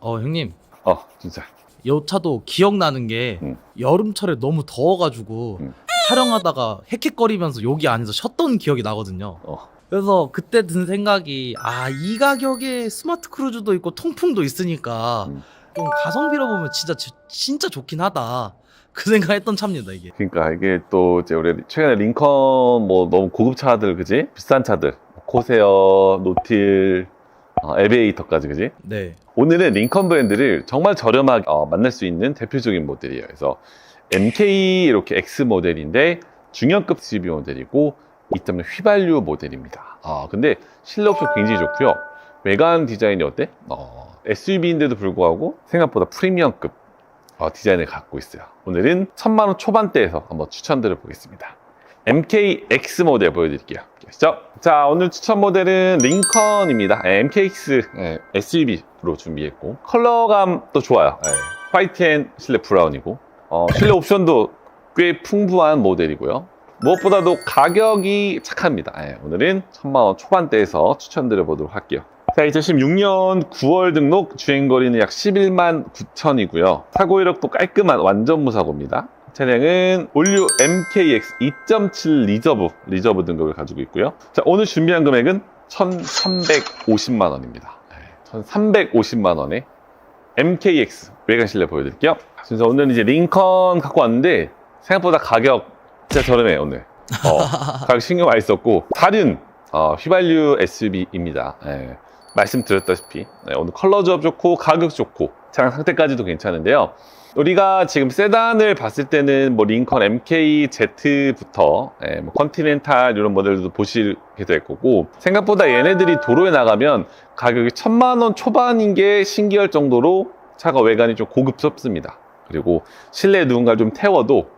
어 형님 어 진짜 이 차도 기억나는 게 음. 여름철에 너무 더워가지고 음. 촬영하다가 헥헥거리면서 여기 안에서 쉬었던 기억이 나거든요. 어. 그래서 그때 든 생각이 아 이 가격에 스마트 크루즈도 있고 통풍도 있으니까 음. 좀 가성비로 보면 진짜 지- 진짜 좋긴 하다. 그 생각했던 차입니다 이게. 그러니까 이게 또 이제 우리 최근에 링컨 뭐 너무 고급 차들 그지 비싼 차들 코세어 노틸 어, 에베이터까지 그지 네. 오늘은 링컨 브랜드를 정말 저렴하게 어, 만날 수 있는 대표적인 모델이에요. 그래서 MK 이렇게 X 모델인데 중형급 SUV 모델이고 2.0 휘발유 모델입니다. 아 근데 실내 옵션 굉장히 좋고요. 외관 디자인이 어때? 어, SUV인데도 불구하고 생각보다 프리미엄급 어, 디자인을 갖고 있어요. 오늘은 천만 원 초반대에서 한번 추천드려 보겠습니다. MKX 모델 보여드릴게요. 아시죠? 자, 오늘 추천 모델은 링컨입니다. 예, MKX 예, SUV로 준비했고 컬러감도 좋아요. 예, 화이트 앤 실내 브라운이고 어, 실내 옵션도 꽤 풍부한 모델이고요. 무엇보다도 가격이 착합니다. 예, 오늘은 천만 원 초반대에서 추천드려 보도록 할게요. 자, 2016년 9월 등록 주행거리는 약 11만 9천이고요. 사고 이력도 깔끔한 완전 무사고입니다. 차량은 올류 MKX 2.7 리저브, 리저브 등급을 가지고 있고요. 자, 오늘 준비한 금액은 1,350만 원입니다. 1,350만 원에 MKX 외관 실내 보여드릴게요. 그래서 오늘 이제 링컨 갖고 왔는데 생각보다 가격 진짜 저렴해요, 오늘. 어, 가격 신경 많이 썼고 다른 어, 휘발유 SUV입니다. 예, 말씀드렸다시피 네, 오늘 컬러 조합 좋고 가격 좋고 차량 상태까지도 괜찮은데요. 우리가 지금 세단을 봤을 때는 뭐 링컨 MKZ부터 예, 뭐 컨티넨탈 이런 모델들도 보시게 될 거고 생각보다 얘네들이 도로에 나가면 가격이 천만 원 초반인 게 신기할 정도로 차가 외관이 좀 고급스럽습니다. 그리고 실내에 누군가 좀 태워도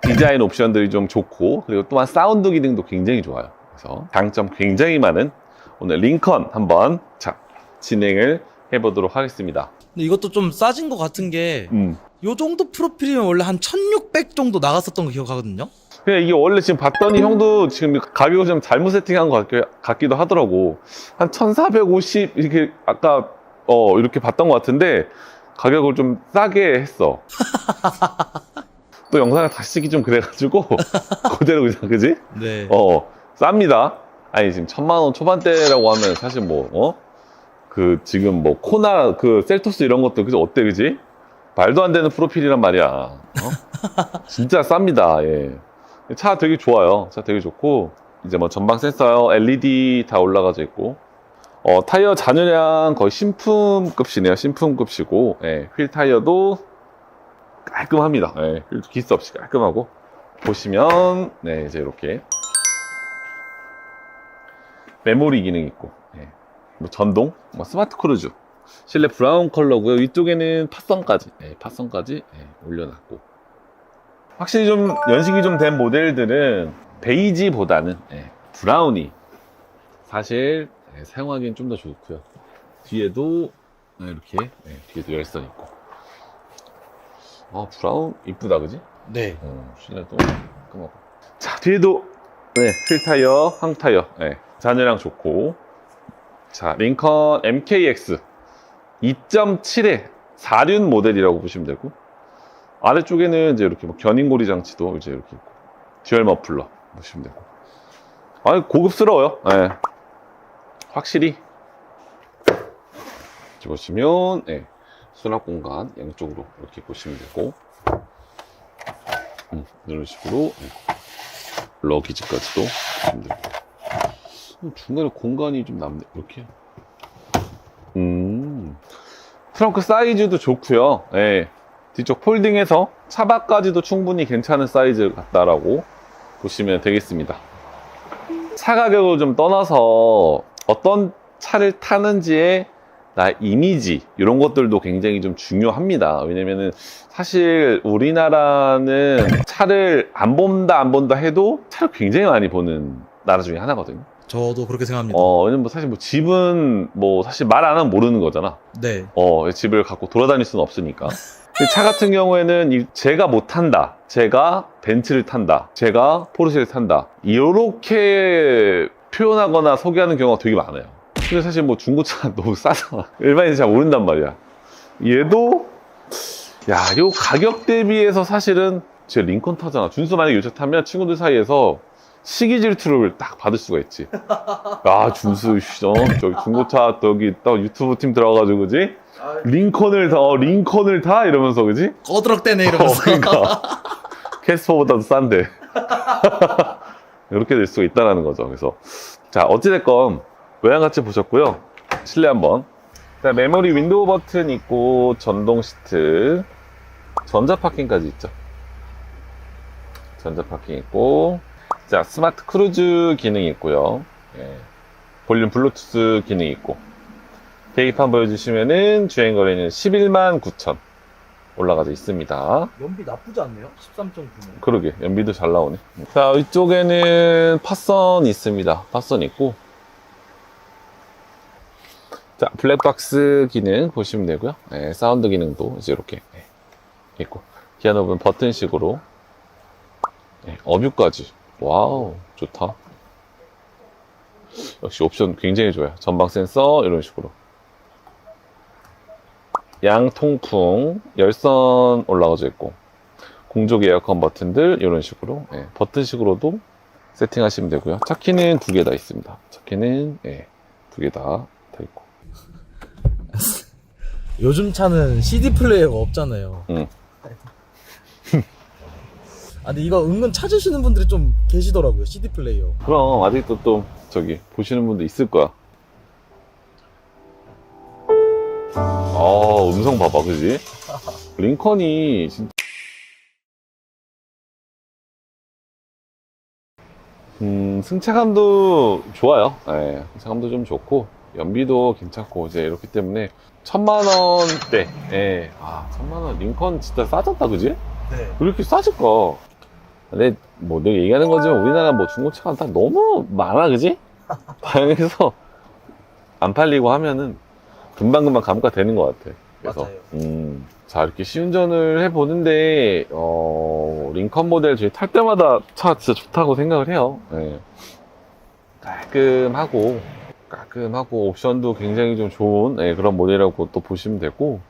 디자인 옵션들이 좀 좋고 그리고 또한 사운드 기능도 굉장히 좋아요. 그래서 장점 굉장히 많은 오늘 링컨 한번 자 진행을 해보도록 하겠습니다. 근데 이것도 좀 싸진 것 같은 게 음. 요 정도 프로필이면 원래 한 1600 정도 나갔었던 거 기억하거든요. 그냥 이게 원래 지금 봤더니 형도 지금 가격을 좀 잘못 세팅한 것 같기, 같기 도 하더라고. 한 1450 이렇게 아까 어 이렇게 봤던 것 같은데 가격을 좀 싸게 했어. 또 영상을 다시 찍기 좀 그래가지고 그대로 그냥 그지? 네. 어 쌉니다. 아니 지금 천만 원 초반대라고 하면 사실 뭐 어? 그 지금 뭐 코나 그 셀토스 이런 것도 그지 어때 그지? 말도 안 되는 프로필이란 말이야. 어? 진짜 쌉니다. 예. 차 되게 좋아요. 차 되게 좋고 이제 뭐 전방 센서, LED 다 올라가져 있고 어, 타이어 잔여량 거의 신품급이네요. 신품급이고 예, 휠 타이어도 깔끔합니다. 예, 휠도 기스 없이 깔끔하고 보시면 네 이제 이렇게 메모리 기능 있고 예, 뭐 전동, 뭐 스마트 크루즈 실내 브라운 컬러고요. 위쪽에는 팟선까지 예, 팟선까지 예, 올려놨고 확실히 좀 연식이 좀 된 모델들은 베이지보다는 예, 브라운이 사실 예, 사용하기엔 좀 더 좋고요. 뒤에도 예, 이렇게 예, 뒤에도 열선 있고 아 브라운 이쁘다 그지? 네. 어, 실내도 깔끔하고. 자, 뒤에도, 네, 휠 타이어, 항 타이어, 네, 잔여량 좋고. 자, 링컨 MKX 2.7의 4륜 모델이라고 보시면 되고. 아래쪽에는 이제 이렇게 뭐 견인고리 장치도 이제 이렇게 있고. 듀얼 머플러 보시면 되고. 아, 고급스러워요. 네. 확실히. 보시면, 네, 수납 공간 양쪽으로 이렇게 보시면 되고. 음, 이런 식으로 네. 러기지까지도 보시면 되고. 음, 중간에 공간이 좀 남네 이렇게 음 트렁크 사이즈도 좋고요 예. 뒤쪽 폴딩해서 차박까지도 충분히 괜찮은 사이즈 같다라고 보시면 되겠습니다 차 가격을 좀 떠나서 어떤 차를 타는지에 나 이미지 이런 것들도 굉장히 좀 중요합니다. 왜냐면은 사실 우리나라는 차를 안 본다 안 본다 해도 차를 굉장히 많이 보는 나라 중에 하나거든요. 저도 그렇게 생각합니다. 어, 왜냐면 뭐 사실 뭐 집은 뭐 사실 말 안 하면 모르는 거잖아. 네. 어, 집을 갖고 돌아다닐 수는 없으니까. 차 같은 경우에는 이- 제가 못 탄다. 제가 벤츠를 탄다. 제가 포르쉐를 탄다. 이렇게 표현하거나 소개하는 경우가 되게 많아요. 근데 사실 뭐 중고차 너무 싸잖아. 일반인이 잘 모른단 말이야. 얘도 야, 요 가격 대비해서 사실은 제 링컨 타잖아. 준수 만약에 요차 타면 친구들 사이에서 시기 질투를 딱 받을 수가 있지. 야, 준수, 씨, 어, 저기 중고차, 저기, 딱 유튜브 팀 들어가가지고, 그지? 링컨을 타, 어, 링컨을 타? 이러면서, 그지? 꺼드럭대네 어, 이러면서. 그러니까. 캐스퍼보다도 싼데. 이렇게 될 수가 있다는 거죠. 그래서. 자, 어찌됐건, 외양같이 보셨고요. 실내 한번. 자, 메모리 윈도우 버튼 있고, 전동 시트, 전자 파킹까지 있죠. 전자 파킹 있고, 자, 스마트 크루즈 기능이 있고요. 예. 볼륨 블루투스 기능이 있고, 계기판 보여주시면은 주행 거리는 11만 9천 올라가져 있습니다. 연비 나쁘지 않네요. 13.9면. 그러게 연비도 잘 나오네 자 이쪽에는 팟선 있습니다 팟선 있고 자 블랙박스 기능 보시면 되고요 네, 사운드 기능도 이제 이렇게 네, 있고 기아 노브는 버튼식으로 네, 어뷰까지 와우 좋다 역시 옵션 굉장히 좋아요 전방 센서 이런 식으로 양통풍 열선 올라가져 있고 공조 에어컨 버튼들 이런 식으로 예, 버튼식으로도 세팅하시면 되고요. 차키는 두 개 다 있습니다. 차키는 예, 두개 다 다 있고. 요즘 차는 CD 플레이어가 없잖아요. 응. 아, 근데 이거 은근 찾으시는 분들이 좀 계시더라고요. CD 플레이어. 그럼 아직도 또 저기 보시는 분도 있을 거야. 아 음성 봐봐, 그지? 링컨이 진짜. 음, 승차감도 좋아요. 예, 승차감도 좀 좋고, 연비도 괜찮고, 이제 이렇기 때문에, 천만 원대, 예, 아, 천만 원, 링컨 진짜 싸졌다, 그지? 네. 왜 이렇게 싸질까? 근데 뭐 내가 얘기하는 거지만 우리나라 뭐 중고차가 다 너무 많아 그지? 다양해서 안 팔리고 하면은 금방금방 감가 되는 것 같아 그래서 맞아요. 음, 자 이렇게 시운전을 해 보는데 어, 링컨 모델 저희 탈 때마다 차 진짜 좋다고 생각을 해요 예. 깔끔하고 깔끔하고 옵션도 굉장히 좀 좋은 예, 그런 모델이라고 또 보시면 되고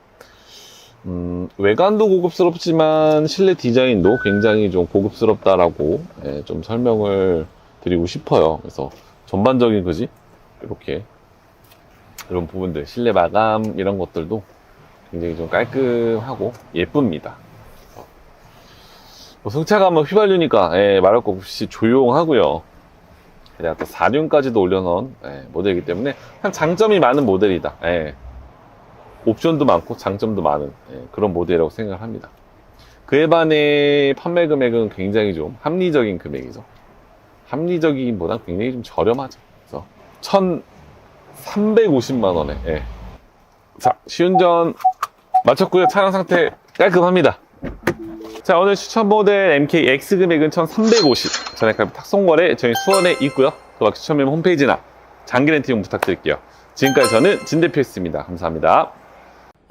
음, 외관도 고급스럽지만 실내 디자인도 굉장히 좀 고급스럽다라고 예, 좀 설명을 드리고 싶어요. 그래서 전반적인 그지 이렇게 이런 부분들 실내 마감 이런 것들도 굉장히 좀 깔끔하고 예쁩니다. 뭐 승차감은 휘발유니까 예, 말할 것 없이 조용하고요. 게다가 또 4륜까지도 올려놓은 예, 모델이기 때문에 한 장점이 많은 모델이다. 예. 옵션도 많고 장점도 많은 예, 그런 모델이라고 생각을 합니다. 그에 반해 판매 금액은 굉장히 좀 합리적인 금액이죠. 합리적이기보다 굉장히 좀 저렴하죠. 그래서 1,350만 원에 예. 자 시운전 마쳤고요. 차량 상태 깔끔합니다. 자 오늘 추천 모델 MK X 금액은 1,350 전액값 탁송거래 저희 수원에 있고요. 그 밖에 추천 메모 홈페이지나 장기 용 부탁드릴게요. 지금까지 저는 진 대표였습니다. 감사합니다.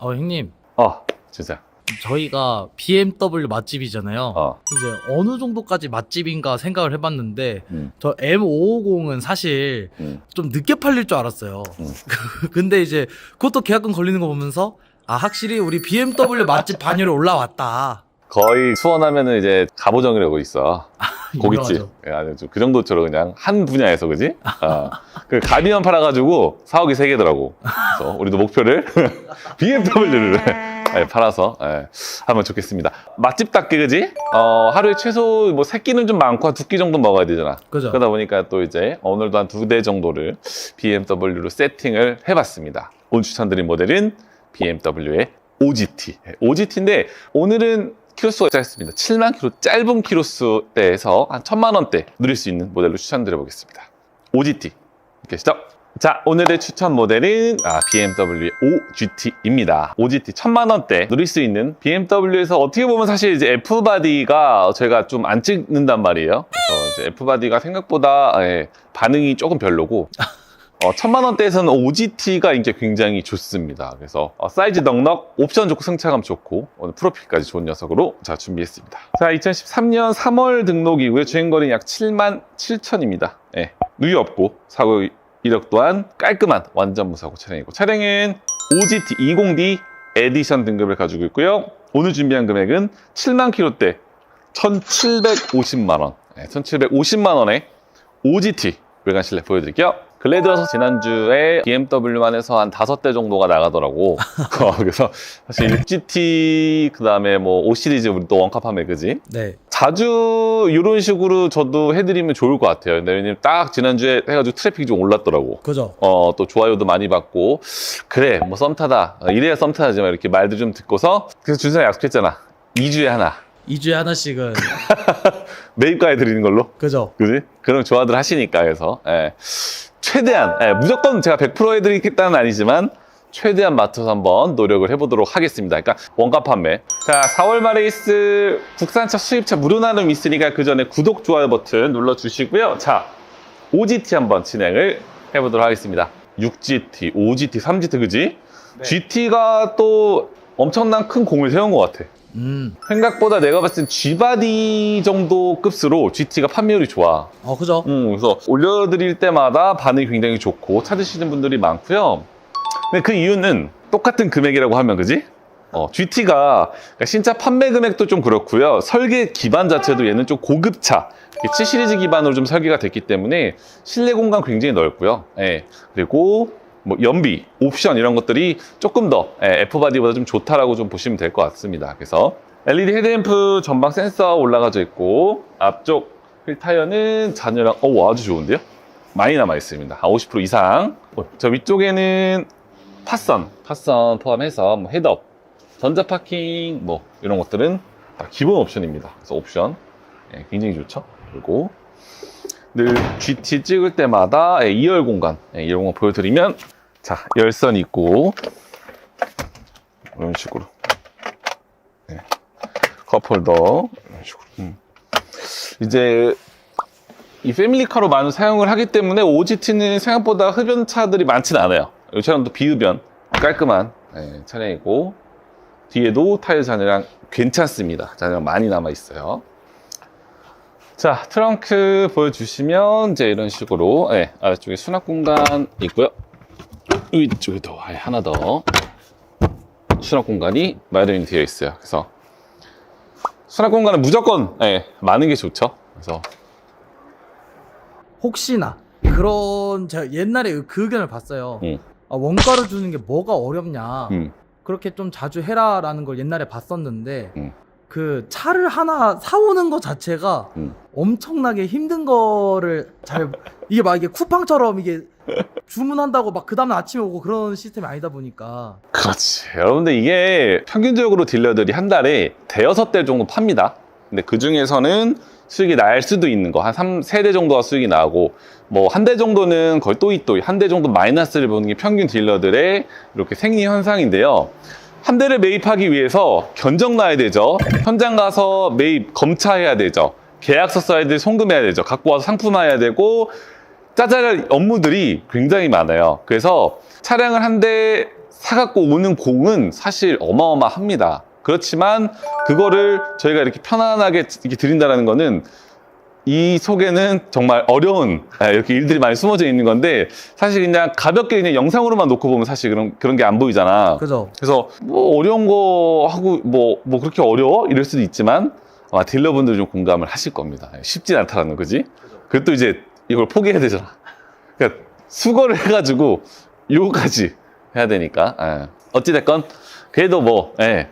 어, 형님. 어, 진짜. 저희가 BMW 맛집이잖아요. 어, 이제 어느 정도까지 맛집인가 생각을 해봤는데 음, 저 M550은 사실 음. 좀 늦게 팔릴 줄 알았어요. 음. 근데 이제 그것도 계약금 걸리는 거 보면서 아 확실히 우리 BMW 맛집 반열에 올라왔다. 거의 수원하면은 이제 갑오정이라고 있어. 고깃집. 유명하죠. 예, 아주 좀그 정도처럼 그냥 한 분야에서, 그지? 어. 그 가비만 팔아가지고 사억이 세 개더라고. 그래서 우리도 목표를 BMW를 예, 팔아서 예, 하면 좋겠습니다. 맛집 답게, 그지? 어, 하루에 최소 뭐 세 끼는 좀 많고 한 두 끼 정도 먹어야 되잖아. 그죠? 그러다 보니까 또 이제 오늘도 한 두 대 정도를 BMW로 세팅을 해봤습니다. 오늘 추천드린 모델은 BMW의 OGT. OGT인데 오늘은 키로수가 짧습니다. 7만 킬로 짧은 키로수대에서 한 1000만 원대 누릴 수 있는 모델로 추천드려 보겠습니다. OGT. 계시죠? 자, 오늘의 추천 모델은 아, BMW의 OGT입니다. OGT 1000만 원대 누릴 수 있는 BMW에서 어떻게 보면 사실 이제 F바디가 저희가 좀 안 찍는단 말이에요. 그래서 이제 F바디가 생각보다 예, 반응이 조금 별로고 어, 천만 원대에서는 OGT가 이제 굉장히 좋습니다. 그래서 어, 사이즈 넉넉, 옵션 좋고 승차감 좋고 오늘 프로필까지 좋은 녀석으로 자 준비했습니다. 자, 2013년 3월 등록이고요. 주행거리 약 7만 7천입니다. 예, 누유 없고 사고 이력 또한 깔끔한 완전 무사고 차량이고 차량은 OGT 20D 에디션 등급을 가지고 있고요. 오늘 준비한 금액은 7만 킬로대 1,750만 원. 네, 1,750만 원에 OGT 외관 실내 보여드릴게요. 근래 들어서 지난주에 BMW만 해서 한 다섯 대 정도가 나가더라고. 어, 그래서 사실 6GT, 그 다음에 뭐 5시리즈 우리 또 하면 그지? 네. 자주 이런 식으로 저도 해드리면 좋을 것 같아요. 근데 왜냐면 딱 지난주에 해가지고 트래픽이 좀 올랐더라고. 그죠. 어, 또 좋아요도 많이 받고, 그래, 뭐 썸 타다. 어, 이래야 썸 타지만 이렇게 말들 좀 듣고서, 그래서 준선이 약속했잖아. 2주에 하나. 2주에 하나씩은 매입가에 드리는 걸로. 그죠. 그지? 그럼 좋아들 하시니까, 그래서. 예. 최대한, 예, 무조건 제가 100% 해드리겠다는 아니지만, 최대한 맞춰서 한번 노력을 해보도록 하겠습니다. 그러니까 원가 판매. 자, 4월 말에 있을 국산차 수입차 무료 나눔 있으니까 그 전에 구독, 좋아요 버튼 눌러주시고요. 자, OGT 한번 진행을 해보도록 하겠습니다. 6GT, 5GT, 3GT, 그지? GT가 또 엄청난 큰 공을 세운 것 같아. 음. 생각보다 내가 봤을 땐 G바디 정도 급수로 GT가 판매율이 좋아. 어, 그죠. 음, 그래서 올려드릴 때마다 반응이 굉장히 좋고 찾으시는 분들이 많고요. 근데 그 이유는 똑같은 금액이라고 하면 그지? 어, GT가 신차 판매 금액도 좀 그렇고요. 설계 기반 자체도 얘는 좀 고급차, 7 시리즈 기반으로 좀 설계가 됐기 때문에 실내 공간 굉장히 넓고요. 예. 그리고 뭐 연비, 옵션 이런 것들이 조금 더 예, F바디보다 좀 좋다라고 좀 보시면 될 것 같습니다. 그래서 LED 헤드램프 전방 센서 올라가져 있고 앞쪽 휠 타이어는 잔여랑 어 아주 좋은데요? 많이 남아 있습니다. 한 50% 이상. 어, 저 위쪽에는 파선, 파선 포함해서 뭐 헤드업, 전자 파킹 뭐 이런 것들은 다 기본 옵션입니다. 그래서 옵션 예, 굉장히 좋죠. 그리고 늘 GT 찍을 때마다 예, 2열 공간, 예, 2열 공간 보여드리면 자 열선 있고 이런 식으로 예, 컵홀더 이런 식으로 음. 이제 이 패밀리카로 많은 사용을 하기 때문에 OGT는 생각보다 흡연차들이 많지는 않아요. 이 차량도 비흡연 깔끔한 예, 차량이고 뒤에도 타일 잔여량 괜찮습니다. 잔여량 많이 남아 있어요. 자 트렁크 보여주시면 이제 이런 식으로 예, 아래쪽에 수납 공간 있고요. 위쪽에도 아예 하나 더 수납 공간이 마련이 되어 있어요. 그래서 수납 공간은 무조건 예, 많은 게 좋죠. 그래서 혹시나 그런 제가 옛날에 그 의견을 봤어요. 음. 아, 원가를 주는 게 뭐가 어렵냐. 음, 그렇게 좀 자주 해라라는 걸 옛날에 봤었는데 음. 그 차를 하나 사오는 것 자체가 음. 엄청나게 힘든 거를 잘 이게 막 이게 쿠팡처럼 이게 주문한다고 막 그 다음 날 아침에 오고 그런 시스템이 아니다 보니까 그렇지. 여러분들 이게 평균적으로 딜러들이 한 달에 대여섯 대 정도 팝니다. 근데 그 중에서는 수익이 날 수도 있는 거, 한 3, 세대 정도가 수익이 나고, 뭐, 한 대 정도는 거의 또이 또이, 한 대 정도 마이너스를 보는 게 평균 딜러들의 이렇게 생리 현상인데요. 한 대를 매입하기 위해서 견적 나야 되죠. 현장 가서 매입 검차해야 되죠. 계약서 써야 돼, 송금해야 되죠. 갖고 와서 상품화해야 되고, 짜잘할 업무들이 굉장히 많아요. 그래서 차량을 한 대 사갖고 오는 공은 사실 어마어마합니다. 그렇지만 그거를 저희가 이렇게 편안하게 이렇게 드린다는 거는 이 속에는 정말 어려운 아, 이렇게 일들이 많이 숨어져 있는 건데 사실 그냥 가볍게 그냥 영상으로만 놓고 보면 사실 그런 그런 게 안 보이잖아. 그죠? 그래서 뭐 어려운 거 하고 뭐뭐 그렇게 어려워 이럴 수도 있지만 아마 딜러분들 좀 공감을 하실 겁니다. 쉽진 않다라는 거지. 또 이제 이걸 포기해야 되잖아. 그러니까 수거를 해가지고 요거까지 해야 되니까 예. 어찌됐건 그래도 뭐 예.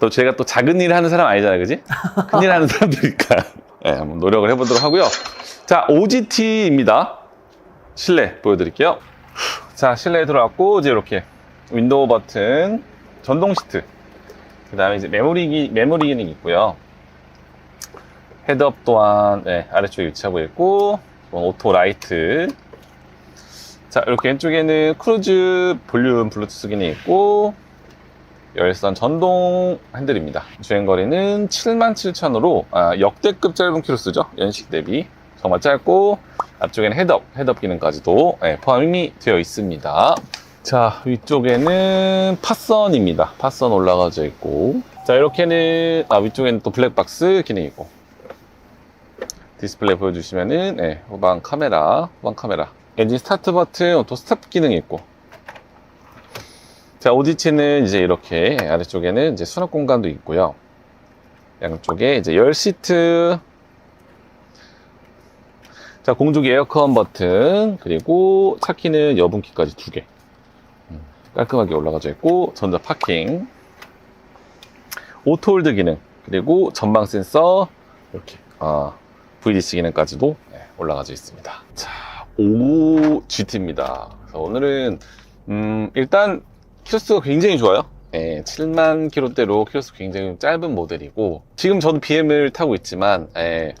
또 제가 또 작은 일을 하는 사람 아니잖아요, 그지? 큰 일 하는 사람들이니까 예, 한번 노력을 해보도록 하고요. 자, OGT입니다. 실내 보여드릴게요. 자, 실내에 들어왔고, 이제 이렇게 윈도우 버튼, 전동 시트, 그 다음에 이제 메모리, 기, 메모리 기능 있고요. 헤드업 또한 네, 아래쪽에 위치하고 있고, 뭐 오토 라이트. 자, 이렇게 왼쪽에는 크루즈 볼륨 블루투스 기능이 있고, 열선 전동 핸들입니다. 주행거리는 77,000으로 아, 역대급 짧은 키로수죠. 연식 대비 정말 짧고 앞쪽에는 헤드업, 헤드업 기능까지도 예, 포함이 되어 있습니다. 자 위쪽에는 파선입니다. 파선 올라가져 있고 자 이렇게는 아, 위쪽에는 또 블랙박스 기능이 있고 디스플레이 보여주시면은 예, 후방 카메라, 후방 카메라 엔진 스타트 버튼, 또 스탑 기능이 있고 자, 오디치는 이제 이렇게 아래쪽에는 이제 수납 공간도 있고요. 양쪽에 이제 열 시트. 자, 공조기 에어컨 버튼, 그리고 차 키는 여분키까지 두 개. 음, 깔끔하게 올라가져 있고, 전자 파킹. 오토홀드 기능, 그리고 전방 센서, 이렇게, 아, VDC 기능까지도 네, 올라가져 있습니다. 자, 5 GT입니다. 그래서 오늘은, 음, 일단, 키로수가 굉장히 좋아요. 예, 7만 킬로대로 키로수 굉장히 짧은 모델이고, 지금 저도 BM을 타고 있지만, 예,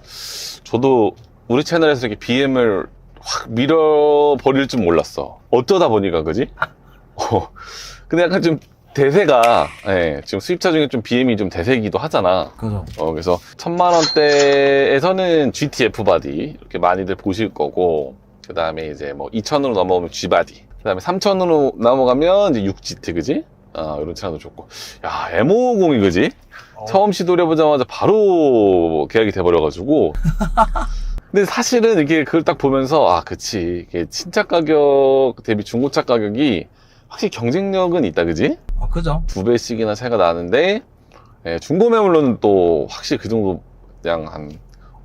저도 우리 채널에서 이렇게 BM을 확 밀어버릴 줄 몰랐어. 어쩌다 보니까, 그지? 어, 근데 약간 좀 대세가, 예, 지금 수입차 중에 좀 BM이 좀 대세이기도 하잖아. 그죠. 어, 그래서 천만 원대에서는 GTF 바디 이렇게 많이들 보실 거고, 그 다음에 이제 뭐 2천으로 넘어오면 G 바디, 그 다음에 3천으로 넘어가면 이제 6GT, 그지? 아, 이런 차도 좋고. 야, M550이 그지? 처음 시도를 해보자마자 바로 계약이 돼버려가지고. 근데 사실은 이게 그걸 딱 보면서, 아, 그치. 이게 신차 가격 대비 중고차 가격이 확실히 경쟁력은 있다, 그지? 아, 그죠. 두 배씩이나 차이가 나는데 예, 중고 매물로는 또 확실히 그 정도 그냥 한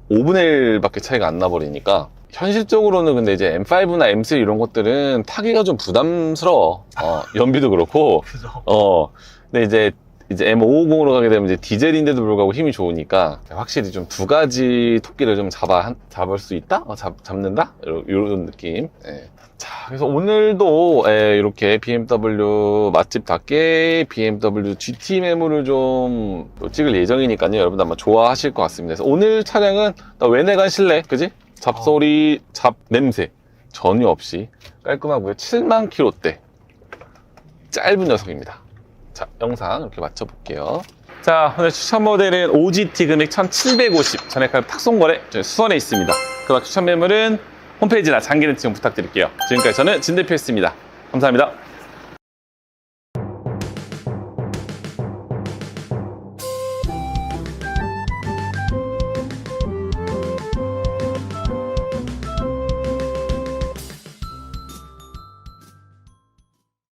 5분의 1밖에 차이가 안 나버리니까 현실적으로는 근데 이제 M5나 M3 이런 것들은 타기가 좀 부담스러워 어, 연비도 그렇고. 어 근데 이제 이제 M550으로 가게 되면 이제 디젤인데도 불구하고 힘이 좋으니까 확실히 좀 두 가지 토끼를 좀 잡아 한- 잡을 수 있다 어, 잡, 잡는다 이런, 느낌 예. 자, 그래서 오늘도 예, 이렇게 BMW 맛집답게 BMW GT 매물을 좀 찍을 예정이니까요. 여러분 아마 좋아하실 것 같습니다. 그래서 오늘 차량은 나 외내관 실내, 그지? 잡소리, 잡 냄새 전혀 없이 깔끔하고요. 7만 킬로대 짧은 녀석입니다. 자, 영상 이렇게 맞춰볼게요. 자, 오늘 추천 모델은 OGT 금액 1750 전액할 탁송거래 수원에 있습니다. 그리고 추천 매물은 홈페이지나 장기렌트 좀 부탁드릴게요. 지금까지 저는 진 대표였습니다. 감사합니다.